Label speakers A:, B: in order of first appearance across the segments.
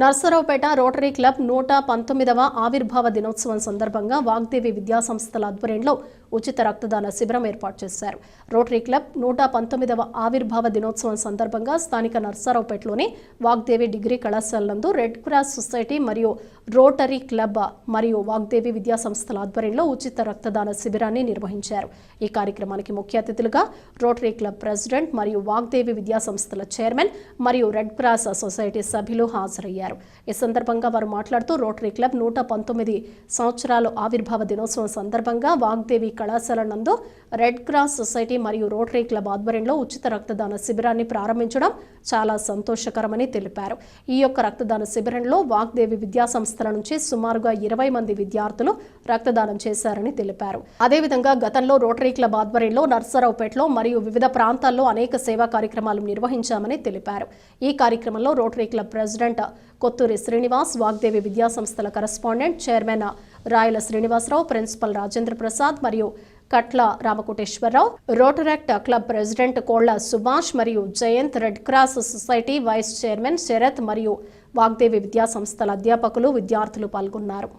A: Narasaraopet rotary club నూట పంతొమ్మిదవ ఆవిర్భావ దినోత్సవం సందర్భంగా వాగ్దేవి విద్యాసంస్థల ఆధ్వర్యంలో ఉచిత రక్తదాన శిబిరం ఏర్పాటు చేశారు. రోటరీ క్లబ్ నూట పంతొమ్మిదవ ఆవిర్భావ దినోత్సవం సందర్భంగా స్థానిక నర్సరావుపేటలోని వాగ్దేవి డిగ్రీ కళాశాల నందు రెడ్ క్రాస్ సొసైటీ మరియు రోటరీ క్లబ్ మరియు వాగ్దేవి విద్యాసంస్థల ఆధ్వర్యంలో ఉచిత రక్తదాన శిబిరాన్ని నిర్వహించారు. ఈ కార్యక్రమానికి ముఖ్య అతిథులుగా రోటరీ క్లబ్ ప్రెసిడెంట్ మరియు వాగ్దేవి విద్యాసంస్థల చైర్మన్ మరియు రెడ్ క్రాస్ సొసైటీ సభ్యులు హాజరయ్యారు. ఈ సందర్భంగా వారు మాట్లాడుతూ రోటరీ క్లబ్ నూట పంతొమ్మిది సంవత్సరాలు ఆవిర్భావ దినోత్సవం సందర్భంగా వాగ్దేవి కళాశాల నందు రెడ్ క్రాస్ సొసైటీ మరియు రోటరీ క్లబ్ ఆధ్వర్యంలో ఉచిత రక్తదాన శిబిరాన్ని ప్రారంభించడం చాలా సంతోషకరమని తెలిపారు. ఈ యొక్క రక్తదాన శిబిరంలో వాగ్దేవి విద్యాసంస్థల నుంచి సుమారుగా ఇరవై మంది విద్యార్థులు రక్తదానం చేశారని తెలిపారు. అదేవిధంగా గతంలో రోటరీ క్లబ్ ఆధ్వర్యంలో నర్సరావుపేటలో మరియు వివిధ ప్రాంతాల్లో అనేక సేవా కార్యక్రమాలు నిర్వహించామని తెలిపారు. ఈ కార్యక్రమంలో Rotary Club president Kotturi Srinivas Vagdevi విద్యాసంస్థల correspondent chairman Rayala Srinivasarao principal Rajendra Prasad మరియు Katla Ramakoteswararao Rotaract Club president Kolla Subhash మరియు Jayanth Red Cross Society vice chairman Sarath మరియు వాగ్దేవి విద్యాసంస్థల అధ్యాపకులు విద్యార్థులు పాల్గొన్నారు.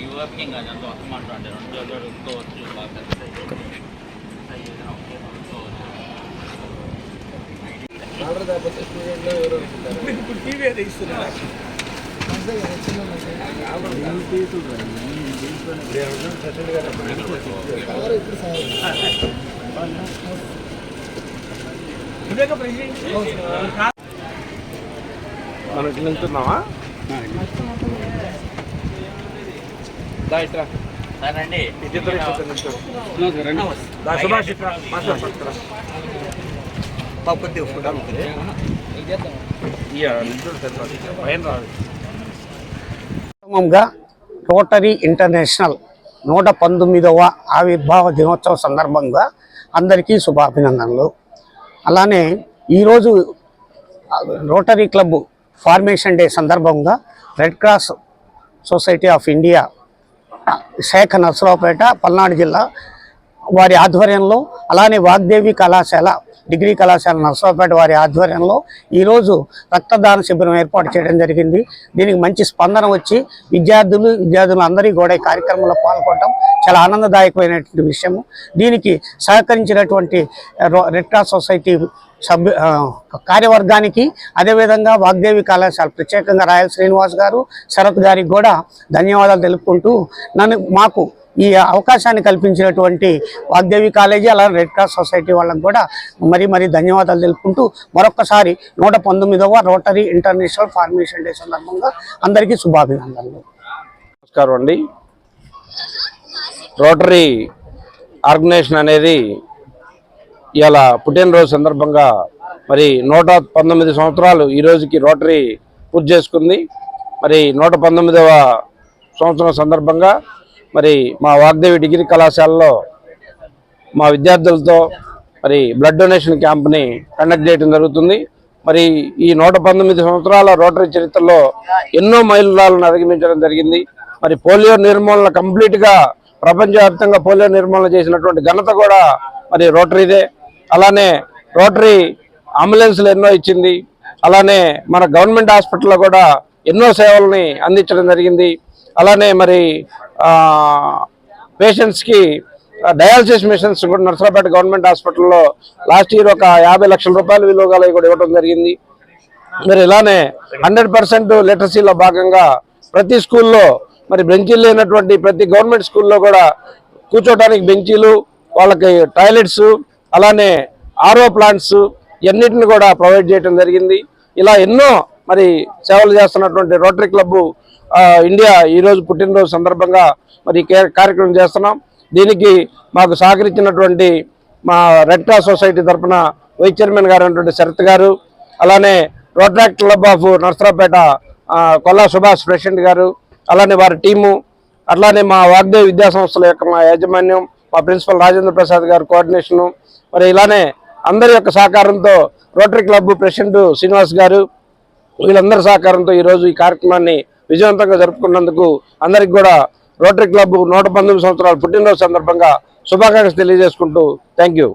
B: ఈ వర్కింగ్ అది అంత మాట్లాడే రెండు రోజులు
C: ఆర్డర్ కాకపోతే స్టూడెంట్ ఎవరో
D: ఇప్పుడు టీవీ అయితే ఇస్తున్నారా.
C: మనం ఇట్లా ఇట్రా.
B: సార్ రండి
C: ఇద్దరు ఇట్లా పప్పు సుభాష్ ఇట్రా
E: క్రమంగా రోటరీ ఇంటర్నేషనల్ నూట పంతొమ్మిదవ ఆవిర్భావ దినోత్సవ సందర్భంగా అందరికీ శుభాభినందనలు. అలానే ఈరోజు రోటరీ క్లబ్ ఫార్మేషన్ డే సందర్భంగా Red Cross Society of India శాఖ నర్సరావుపేట పల్నాడు జిల్లా వారి ఆధ్వర్యంలో అలానే వాగ్దేవి కళాశాల డిగ్రీ కళాశాల నర్సరావుపేట వారి ఆధ్వర్యంలో ఈరోజు రక్తదాన శిబిరం ఏర్పాటు చేయడం జరిగింది. దీనికి మంచి స్పందన వచ్చి విద్యార్థులు విద్యార్థులు అందరికీ కూడా ఈ కార్యక్రమంలో పాల్గొనడం చాలా ఆనందదాయకమైనటువంటి విషయము. దీనికి సహకరించినటువంటి రో- రెడ్ క్రాస్ సొసైటీ సభ్యు కార్యవర్గానికి అదేవిధంగా వాగ్దేవి కళాశాల ప్రత్యేకంగా రాయల్ శ్రీనివాస్ గారు శరత్ గారికి కూడా ధన్యవాదాలు తెలుపుకుంటూ నన్ను మాకు ఈ అవకాశాన్ని కల్పించినటువంటి వాగ్దేవి కాలేజీ అలాగే రెడ్ క్రాస్ సొసైటీ వాళ్ళకు కూడా మరీ మరీ ధన్యవాదాలు తెలుపుకుంటూ మరొకసారి నూట పంతొమ్మిదవ రోటరీ ఇంటర్నేషనల్ ఫార్మేషన్ డే సందర్భంగా అందరికీ శుభాభినందనలు.
C: నమస్కారం అండి. రోటరీ ఆర్గనైజేషన్ అనేది ఇలా పుట్టినరోజు సందర్భంగా మరి నూట పంతొమ్మిది సంవత్సరాలు ఈ రోజుకి రోటరీ పూర్తి చేసుకుంది. మరి నూట పంతొమ్మిదవ సంవత్సరం సందర్భంగా మరి మా వాగ్దేవి డిగ్రీ కళాశాలలో మా విద్యార్థులతో మరి బ్లడ్ డొనేషన్ క్యాంప్ని కండక్ట్ చేయడం జరుగుతుంది. మరి ఈ నూట పంతొమ్మిది సంవత్సరాల రోటరీ చరిత్రలో ఎన్నో మైలురాలను అధిగమించడం జరిగింది. మరి పోలియో నిర్మూలన కంప్లీట్గా ప్రపంచవ్యాప్తంగా పోలియో నిర్మూలన చేసినటువంటి ఘనత కూడా మరి రోటరీదే. అలానే రోటరీ అంబులెన్స్లు ఎన్నో ఇచ్చింది. అలానే మన గవర్నమెంట్ హాస్పిటల్లో కూడా ఎన్నో సేవల్ని అందించడం జరిగింది. అలానే మరి పేషెంట్స్కి డయాలసిస్ మిషన్స్ కూడా నర్సరాపేట గవర్నమెంట్ హాస్పిటల్లో లాస్ట్ ఇయర్ ఒక యాభై లక్షల రూపాయల విలువ గల కూడా ఇవ్వడం జరిగింది. మరి ఇలానే హండ్రెడ్ పర్సెంట్ లిటరసీలో భాగంగా ప్రతి స్కూల్లో మరి బెంచీలు లేనటువంటి ప్రతి గవర్నమెంట్ స్కూల్లో కూడా కూర్చోడానికి బెంచీలు వాళ్ళకి టాయిలెట్స్ అలానే ఆర్ఓ ప్లాంట్స్ ఇవన్నిటిని కూడా ప్రొవైడ్ చేయడం జరిగింది. ఇలా ఎన్నో మరి సేవలు చేస్తున్నటువంటి రోటరీ క్లబ్ ఇండియా ఈరోజు పుట్టినరోజు సందర్భంగా మరి కార్యక్రమం చేస్తున్నాం. దీనికి మాకు సహకరించినటువంటి మా రెడ్ క్రాస్ సొసైటీ తరఫున వైస్ చైర్మన్ గారు అయినటువంటి శరత్ గారు అలానే Rotaract Club of Narasaraopet Kolla Subhash president గారు అలానే వారి టీము అట్లానే మా వాగ్దేవ్ విద్యాసంస్థల యొక్క మా యాజమాన్యం మా ప్రిన్సిపల్ రాజేంద్ర ప్రసాద్ గారు కోఆర్డినేషను మరి ఇలానే అందరి యొక్క సహకారంతో రోటరీ క్లబ్ ప్రెసిడెంట్ శ్రీనివాస్ గారు వీళ్ళందరి సహకారంతో ఈరోజు ఈ కార్యక్రమాన్ని విజయవంతంగా జరుపుకున్నందుకు అందరికి కూడా రోటరీ క్లబ్ నూట పంతొమ్మిది సంవత్సరాల పుట్టినరోజు సందర్భంగా శుభాకాంక్షలు తెలియజేసుకుంటూ థ్యాంక్ యూ.